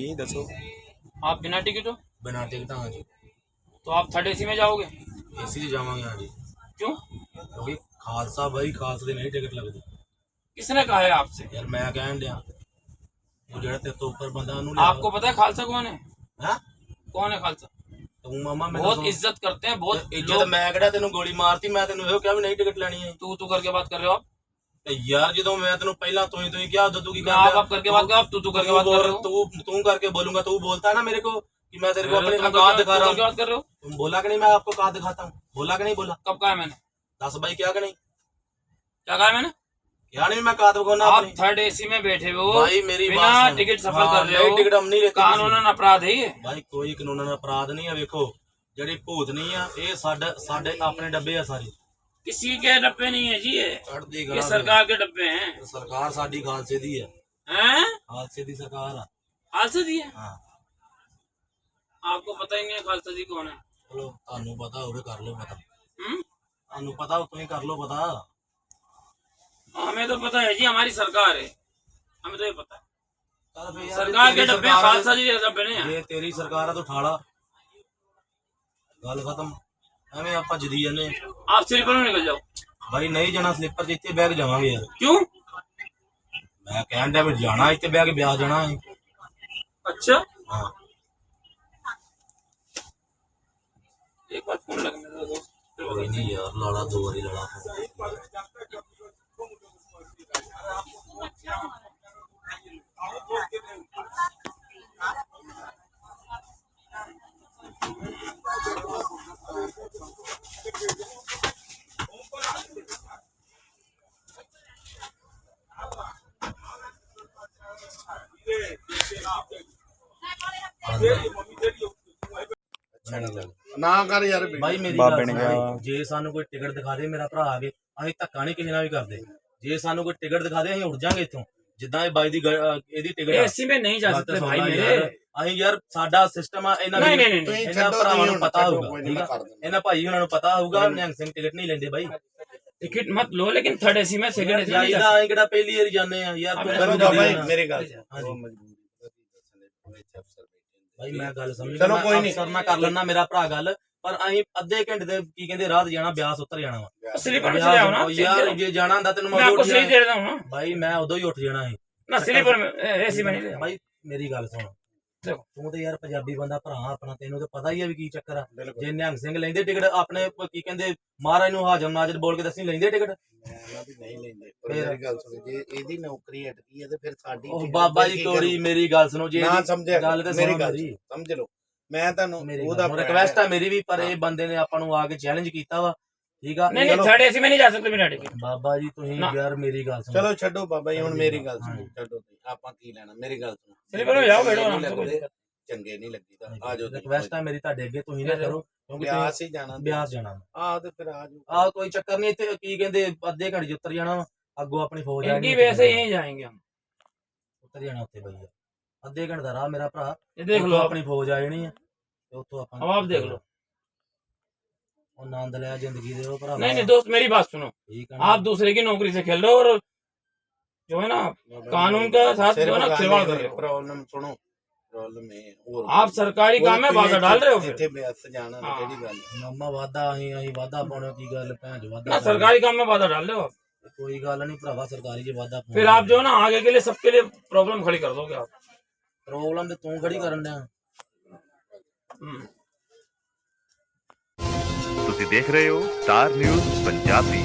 जी दसो आप बिना टिकट हो ਬਿਨਾਂ ਟਿਕਟਾਂ ਹਾਂ ਜੀ तो आप थर्ड एसी में जाओगे ਏਸੀ 'ਚ ਜਾਵਾਂਗੇ ਹਾਂ ਜੀ क्यों ਕਿਉਂਕਿ ਖਾਲਸਾ ਬਾਈ ਖਾਲਸਾ ਦੇ ਨਹੀਂ ਟਿਕਟ ਲੱਗਦੀ किसने कहा है आपसे ਯਾਰ ਮੈਂ ਕਹਿਣ ਡਿਆ ਉਹ ਜਿਹੜਾ ਤੇ ਤੋਂ ਉੱਪਰ ਬੰਦਾ ਉਹਨੂੰ ਲਿਆ आपको पता है खालसा कौन है ਹੈਂ? कौन है खालसा ਤੂੰ ਮਾਮਾ ਮੈਨੂੰ बहुत ਸੁਣ। इज्जत करते हैं बहुत ਇੱਜ਼ਤ ਮੈਂ ਕਿਹੜਾ ਤੈਨੂੰ ਗੋਲੀ ਮਾਰਤੀ ਮੈਂ ਤੈਨੂੰ ਇਹੋ ਕਿਹਾ ਵੀ ਨਹੀਂ ਟਿਕਟ ਲੈਣੀ ਹੈ तू तू करके बात कर रहे हो आप ਤੇ ਯਾਰ ਜਦੋਂ ਮੈਂ ਤੈਨੂੰ ਪਹਿਲਾਂ ਤੂੰ ਹੀ ਤੂੰ ਹੀ ਕਿਹਾ ਉਦੋਂ ਤੂੰ ਕੀ मैं आप आप करके बात कर आप तू तू करके बात कर रहे हो तू तू करके बोलूंगा तू बोलता है ना मेरे को कि मैं तेरे को अपनी तुम औकात करके- दिखा तुम रहा करके हूँ बात कर रहे हो तुम बोला कि नहीं मैं आपको औकात दिखाता हूँ बोला कि नहीं बोला कब कहा है मैंने दस भाई क्या कि नहीं क्या कहा है मैंने क्या नहीं मैं औकात दिखाना आप अपनी थर्ड एसी में बैठे हुए हो भाई मेरी बिना बात सुन। टिकट सफर हाँ, कर रहे नहीं, हो टिकट हम नहीं लेते किसी ਕਾਨੂੰਨ अपराध है ये ਭਾਈ ਕੋਈ ਕਾਨੂੰਨ ਅਪਰਾਧ ਨਹੀਂ ਆ ਵੇਖੋ ਜਿਹੜੀ ਭੂਤਨੀ ਆ ਇਹ ਸਾਡੇ ਸਾਡੇ ਆਪਣੇ ਡੱਬੇ ਆ ਸਾਰੇ किसी के डब्बे नहीं है जी ये। सरकार के डब्बे हैं। सरकार साड़ी खालसे दी है। खालसे दी सरकार। खालसे दी है? हाँ। आपको पता ही नहीं है खालसा जी कौन है। चलो थानू पता उरे कर लो पता। हम्म? थानू पता तुम कर लो पता। हमें तो पता है जी हमारी सरकार है। हमें तो ये पता है। सरकार के डब्बे खालसा जी डब्बे ने ये तेरी सरकार है तो ठाड़ा गल खत्म। ਐਵੇਂ ਆਪਾਂ ਜਦੀ ਜਾਂਦੇ ਆ। आप स्लीपर में निकल जाओ ਬਾਈ ਨਹੀਂ ਜਾਣਾ ਸਲੀਪਰ 'ਚ ਇੱਥੇ ਬੈਗ ਜਾਵਾਂਗੇ ਯਾਰ क्यों ਮੈਂ ਕਹਿਣ ਡਿਆ ਵੀ ਜਾਣਾ ਇੱਥੇ ਬੈਗ ਵਿਆਹ ਜਾਣਾ ਹੈ अच्छा ਹਾਂ एक बार फोन लगने दो दोस्त फिर ਕੋਈ ਨਹੀਂ ਯਾਰ ਲਾਲਾ ਦੋ ਵਾਰੀ ਲਾਲਾ ਨਾ ਕਰ ਯਾਰ ਬਾਈ ਮੇਰੀ ਬਾਬੇ ਗੱਲ ਨੇ ਸੁਣ ਕਿਹਾ। ਜੇ ਸਾਨੂੰ ਕੋਈ ਟਿਕਟ ਦਿਖਾ ਦੇ ਮੇਰਾ ਭਰਾ ਆ ਕੇ ਅਸੀਂ ਧੱਕਾ ਨਹੀਂ ਕਿਸੇ ਨਾਲ ਵੀ ਕਰਦੇ ਜੇ ਸਾਨੂੰ ਕੋਈ ਟਿਕਟ ਦਿਖਾ ਦੇ ਅਸੀਂ ਉੱਡ ਜਾਾਂਗੇ ਇੱਥੋਂ ਜਿੱਦਾਂ ਇਹ ਬਾਈ ਦੀ ਗ- ਅਹ ਇਹਦੀ ਟਿਕਟ ਆ एसी में नहीं जा ਗੱਲ सकते ਤਾਂ ਸੁਣ भाई ਲੈ मेरे ਯਾਰ। ਅਸੀਂ ਯਾਰ ਸਾਡਾ ਸਿਸਟਮ ਆ ਇਹਨਾਂ नहीं ਦੀ- नहीं नहीं नहीं ਤੁਸੀਂ ਇਹਨਾਂ ਛੱਡੋ ਭਰਾਵਾਂ ਨੂੰ ਤੁਸੀਂ ਪਤਾ ਛੱਡੋ, ਹੋਊਗਾ ਕੋਈ ਠੀਕ ਨਹੀਂ ਆ ਕਰ ਦਿੰਦਾ ਇਹਨਾਂ ਭਾਈ ਉਹਨਾਂ ਨੂੰ ਪਤਾ ਹੋਊਗਾ ਨਿਹੰਗ ਸਿੰਘ ਟਿਕਟ ਨਹੀਂ ਲੈਂਦੇ ਬਾਈ टिकट मत लो लेकिन थर्ड एसी में सेकंड एसी में नहीं जा ਜਾਈਦਾ ਅਸੀਂ ਕਿਹੜਾ ਪਹਿਲੀ ਵਾਰ ਜਾਂਦੇ ਆ ਯਾਰ ਤੂੰ ਅਬੇ ਮੈਨੂੰ ਚਲੋ ਜਦੀ ਬਾਈ ਨਾ- ਮੇਰੀ ਗੱਲ ਹਾਂਜੀ। ਭਾਈ ਮੈਂ ਗੱਲ ਸਮਝ ਚਲੋ ਕੋਈ ਨਹੀਂ। ਅਫਸਰ ਨਾਲ ਕਰ ਲੈਣਾ ਮੇਰਾ ਭਰਾ ਗੱਲ ਪਰ ਅਸੀਂ ਅੱਧੇ ਘੰਟੇ ਦੇ ਕੀ ਕਹਿੰਦੇ ਰਾਤ ਜਾਣਾ ਬਿਆਸ ਉਤਰ ਜਾਣਾ ਵਾ सकते स्लीपर में ਬਿਆਸ चले आओ ना ਯਾਰ सीधे- ਜੇ ਜਾਣਾ ਹੁੰਦਾ ਤੈਨੂੰ मैं ਮੈਂ आपको ਉੱਠ सही ਜਾਣਾ दे रहा हूँ ना ਭਾਈ ਮੈਂ ਉਦੋਂ ਹੀ ਉੱਠ ਜਾਣਾ ਸੀ ना स्लीपर में एसी में नहीं ले ਭਾਈ ਮੇਰੀ ਗੱਲ ਸੁਣ ਦੇਖੋ। ਤੂੰ ਤੇ ਯਾਰ ਪੰਜਾਬੀ ਬੰਦਾ ਭਰਾ ਆਪਣਾ ਤੈਨੂੰ ਤੇ ਪਤਾ ਹੀ ਆ ਵੀ ਕੀ ਚੱਕਰ ਆ। ਜੇ ਨਿਹੰਗ ਸਿੰਘ ਲੈਂਦੇ ਟਿਕਟ ਆਪਣੇ ਕੀ ਕਹਿੰਦੇ ਮਹਾਰਾਜ ਨੂੰ ਹਾਜ਼ਮ ਨਾਜ਼ਰ ਬੋਲ ਕੇ ਦੱਸੀ ਲੈਂਦੇ ਟਿਕਟ। ਪਰ ਬਾਬਾ ਜੀ ਕੀ ਮੇਰੀ ਗੱਲ ਸੁਣੋ ਜੇ ਨਾ ਸਮਝਿਆ ਗੱਲ ਤੇ ਮੇਰੀ ਗੱਲ ਮੇਰੀ। ਸਮਝ ਲਓ। ਮੈਂ ਤੁਹਾਨੂੰ ਉਹਦਾ ਰਿਕਵੈਸਟ ਆ ਮੇਰੀ ਵੀ ਪਰ ਇਹ ਬੰਦੇ ਨੇ ਆਪਾਂ ਨੂੰ ਆ ਕੇ ਚੈਲੰਜ ਕੀਤਾ ਵਾ। ਠੀਕ ਆ? ਨਹੀਂ ਨਹੀਂ ਚਲੋ। ਥਰਡ ਮੈਂ ਨਹੀਂ ਜਾ ਸਕਦਾ ਬਿਨਾਂ ਟਿਕਟ। ਬਾਬਾ ਜੀ ਤੁਸੀਂ ਯਾਰ ਮੇਰੀ ਗੱਲ ਸੁਣੋ। ਚਲੋ ਛੱਡੋ ਬਾਬਾ ਜੀ ਹੁਣ ਮੇਰੀ ਗੱਲ ਸੁਣੋ। ਛੱਡੋ ਆਪਾਂ ਕੀ ਲੈਣਾ? ਮੇਰੀ ਗੱਲ ਸੁਣੋ। स्लीपर में जाओ बैठो ਚੰਗੇ आराम ਨਹੀਂ से कोई ਲੱਗਦੇ, दिक्कत ਚੰਗੇ ਨਹੀਂ ਲੱਗੀਦਾ ਆ ਜਾਓ ਰਿਕਵੈਸਟ ਆ ਮੇਰੀ ਤੁਹਾਡੇ ਅੱਗੇ ਤੁਸੀਂ ਨਾ ਕਰੋ ਕਿਉਂਕਿ ਤੁਸੀਂ ਬਿਆਸ ਹੀ ਜਾਣਾ ਬਿਆਸ ਜਾਣਾ ਆ ਤੇ ਫਿਰ ਆ ਜਾਓ ਆ ਕੋਈ ਚੱਕਰ ਨਹੀਂ ਇੱਥੇ ਕੀ ਕਹਿੰਦੇ ਅੱਧੇ ਘੰਟੇ 'ਚ ਉਤਰ ਜਾਣਾ ਵਾ ਅੱਗੋਂ ਆਪਣੀ ਫੌਜ ਆ इनकी वजह से यहीं जाएंगे हम ਉਤਰ ਜਾਣਾ ਉੱਥੇ ਬਈ ਅੱਧੇ ਘੰਟੇ ਦਾ ਰਾਹ ਮੇਰਾ ਭਰਾ ये देख ਉੱਥੋਂ लो आप ਆਪਣੀ ਫੌਜ ਆ ਜਾਣੀ ਆ ਤੇ ਉੱਥੋਂ ਆਪਾਂ अब आप देख लो ਉਹ ਆਨੰਦ ਲਿਆ ਜ਼ਿੰਦਗੀ ਦੇ ਉਹ ਭਰਾ नहीं नहीं दोस्त मेरी बात सुनो ਠੀਕ ਆ आप दूसरे की नौकरी से खेल रहे हो और जो है ना कानून का साथ जो है ना खिलवाड़ कर रहे हो ਪ੍ਰੋਬਲਮ ਸੁਣੋ ਪ੍ਰੋਬਲਮ ਇਹ ਹੋਰ आप सरकारी काम में बाधा डाल रहे हो फिर ਇੱਥੇ ਬਿਆਸ ਜਾਣਾ ਹਾਂ। ਕਿਹੜੀ ਗੱਲ ਮਾਮਾ ਵਾਦਾ ਅਸੀਂ ਅਸੀਂ ਵਾਦਾ ਪਾਉਣਾ ਕੀ ਗੱਲ ਭੈਣ ਜੋ ਵਾਦਾ ना सरकारी काम में बाधा डाल रहे हो आप ਕੋਈ ਗੱਲ ਨਹੀਂ ਭਰਾਵਾ ਸਰਕਾਰੀ 'ਚ ਵਾਦਾ फिर आप जो है ना आगे के लिए सबके लिए प्रॉब्लम खड़ी कर दोगे आप ਪ੍ਰੋਬਲਮ ਤੇ ਤੂੰ ਖੜੀ ਕਰਨ ਡਿਆ हम्म। ਤੁਸੀਂ ਦੇਖ ਰਹੇ ਹੋ ਸਟਾਰ ਨਿਊਜ਼ ਪੰਜਾਬੀ